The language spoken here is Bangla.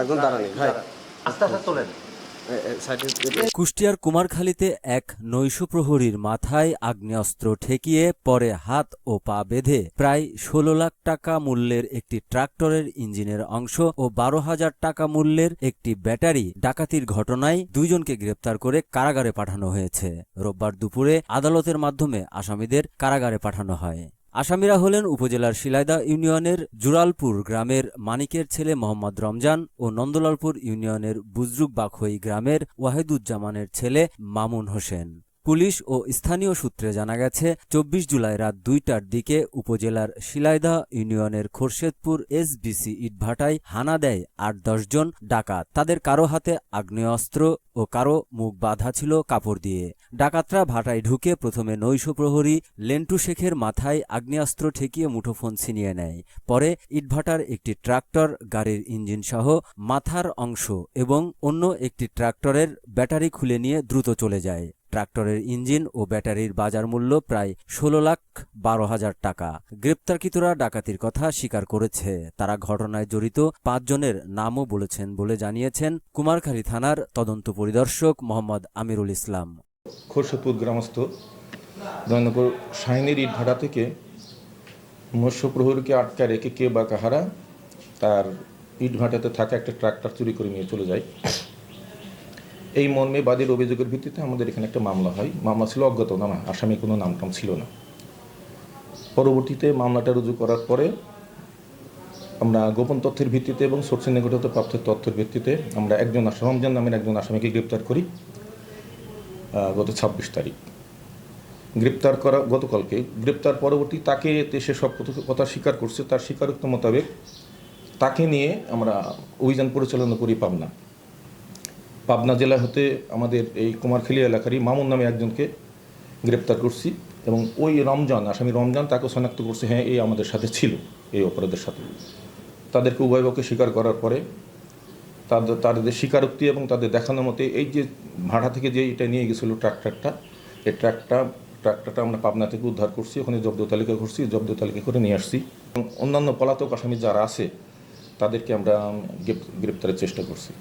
একদম দাঁড়ানি ভাই। আস্তে আস্তে তোলেন। কুষ্টিয়ার কুমারখালীতে এক নৈশ প্রহরীর মাথায় আগ্নেয়াস্ত্র ঠেকিয়ে পরে হাত ও পা বেঁধে প্রায় ষোলো লাখ টাকা মূল্যের একটি ট্রাক্টরের ইঞ্জিনের অংশ ও বারো হাজার টাকা মূল্যের একটি ব্যাটারি ডাকাতির ঘটনায় দুইজনকে গ্রেপ্তার করে কারাগারে পাঠানো হয়েছে। রোববার দুপুরে আদালতের মাধ্যমে আসামিদের কারাগারে পাঠানো হয়। আসামিরা হলেন উপজেলার শিলাইদা ইউনিয়নের জুরালপুর গ্রামের মানিকের ছেলে মোহাম্মদ রমজান ও নন্দলালপুর ইউনিয়নের বুজরুক বাখই গ্রামের ওয়াহিদুজ্জামানের ছেলে মামুন হোসেন। পুলিশ ও স্থানীয় সূত্রে জানা গেছে, চব্বিশ জুলাই রাত দুইটার দিকে উপজেলার শিলাইদা ইউনিয়নের খোরশেদপুর এসবিসি ইটভাটায় হানা দেয় আট দশজন ডাকাত। তাদের কারও হাতে আগ্নেয়াস্ত্র ও কারও মুখ বাঁধা ছিল কাপড় দিয়ে। ডাকাতরা ভাটায় ঢুকে প্রথমে নৈশ প্রহরী লেন্টু শেখের মাথায় আগ্নেয়াস্ত্র ঠেকিয়ে মুঠোফোন ছিনিয়ে নেয়। পরে ইটভাটার একটি ট্রাক্টর, গাড়ির ইঞ্জিন সহ মাথার অংশ এবং অন্য একটি ট্রাক্টরের ব্যাটারি খুলে নিয়ে দ্রুত চলে যায়। ট্রাক্টরের ইঞ্জিন ও ব্যাটারির বাজার মূল্য প্রায় ষোলো লাখ বারো হাজার টাকা। গ্রেপ্তারকৃতরা ডাকাতির কথা স্বীকার করেছে। তারা ঘটনায় জড়িত পাঁচজনের নামও বলেছেন বলে জানিয়েছেন কুমারখালী থানার তদন্ত পরিদর্শক মোহাম্মদ আমিরুল ইসলাম। খোরশেদপুর গ্রামস্থ দয়নগর শাহিনের ইট ভাটা থেকে মৎস্য প্রহরীকে আটকা রেখে কে বা কাহারা তার ইট ভাটাতে থাকা একটা ট্রাক্টর চুরি করে নিয়ে চলে যায়। এই মর্মে বাদীর অভিযোগের ভিত্তিতে আমাদের এখানে একটা মামলা হয়। মামলা ছিল অজ্ঞাতনামা আসামি কোনো নাম টাম ছিল না। পরবর্তীতে মামলাটা রুজু করার পরে আমরা গোপন তথ্যের ভিত্তিতে এবং সোর্সের নিকট হতে প্রাপ্ত তথ্যের ভিত্তিতে আমরা একজন রমজান নামের একজন আসামিকে গ্রেপ্তার করি গত ছাব্বিশ তারিখ। গ্রেপ্তার করা, গতকালকে। গ্রেপ্তার পরবর্তী তাকে সে সব কথা স্বীকার করছে। তার স্বীকারোক্ত মোতাবেক তাকে নিয়ে আমরা অভিযান পরিচালনা করি পাবনা। পাবনা জেলা হতে আমাদের এই কুমারখালী এলাকারই মামুন নামে একজনকে গ্রেপ্তার করছি এবং ওই রমজান, আসামি রমজান তাকে শনাক্ত করছে হ্যাঁ এই আমাদের সাথে ছিল, এই অপরাধের সাথে। তাদেরকে উভয় পক্ষে স্বীকার করার পরে তাদের তাদের স্বীকারোক্তি এবং তাদের দেখানো মতে এই যে ভাড়া থেকে যে এটা নিয়ে গেছিল ট্রাক্টরটা এই ট্রাক্টর ট্রাক্টরটা আমরা পাবনা থেকে উদ্ধার করছি, ওখানে জব্দ তালিকা করছি, জব্দ তালিকা করে নিয়ে আসছি। এবং অন্যান্য পলাতক আসামি যারা আছে, তাদেরকে আমরা গ্রেপ্তারের চেষ্টা করছি।